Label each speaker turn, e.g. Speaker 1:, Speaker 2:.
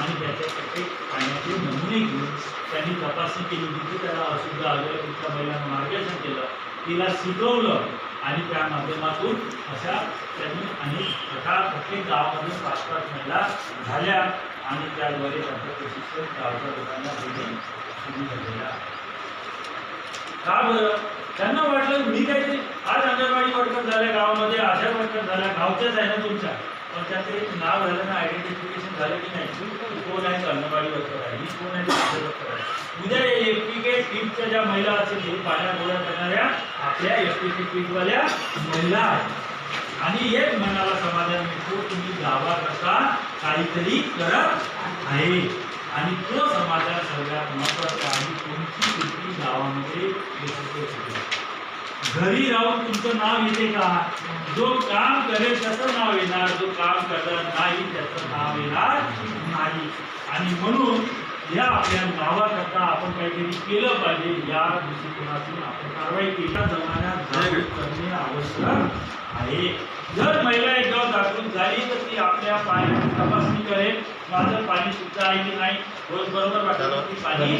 Speaker 1: आणि त्याचे प्रत्येक पाण्याचे नमुने घेऊन त्यांनी तपासणी केली तिथे त्याला अशुद्ध आलेलं तिथल्या महिलांना मार्गदर्शन केलं तिला शिकवलं आणि त्या माध्यमातून अशा त्यांनी अनेक प्रकार प्रत्येक गावामध्ये पाच पाच महिला झाल्या आणि त्याद्वारे त्यांचं प्रशिक्षण गावच्या लोकांना देणे सुरू झालेलं आहे. का बरं? त्यांना वाटलं मी काहीतरी आज अंगणवाडी वर्कर झाल्या गावामध्ये आशा वर्कर झाल्या गावच्याच आहे ना तुमच्या? पण त्याचं एक नाव झालं ना आयडेंटिफिकेशन झालं की नाही कोण आहे? अंगणवाडी वर्कर आहे. ही कोण आहे? वर्कर आहे. उद्या एफ पी के किटच्या ज्या महिला असेल हे पाण्या गोळ्या करणाऱ्या आपल्या एफ पी के किटवाल्या महिला आहेत. आणि एक मनाला समाधान मिळतो तुम्ही गावाकरता काहीतरी करत आहे. आणि तो समाधान सगळ्यात महत्त्वाचा आणि कोणती कृती गावामध्ये यशस्वी होते. घरी राहून तुमचं नाव येते का? जो काम करेल त्याचं नाव येणार जो काम करणार नाही त्याचं नाव येणार नाही. आणि म्हणून या आपल्या नावाकरता आपण काहीतरी केलं पाहिजे या दृष्टिकोनातून आपण कारवाई केल्या जमान्यात जागृत करणे आवश्यक आहे. जर महिला एकदा जागृत झाली तर ती आपल्या पाण्याची तपासणी करेल माझं पाणी शुद्ध आहे की नाही? रोज बरोबर वाटलं की पाणी?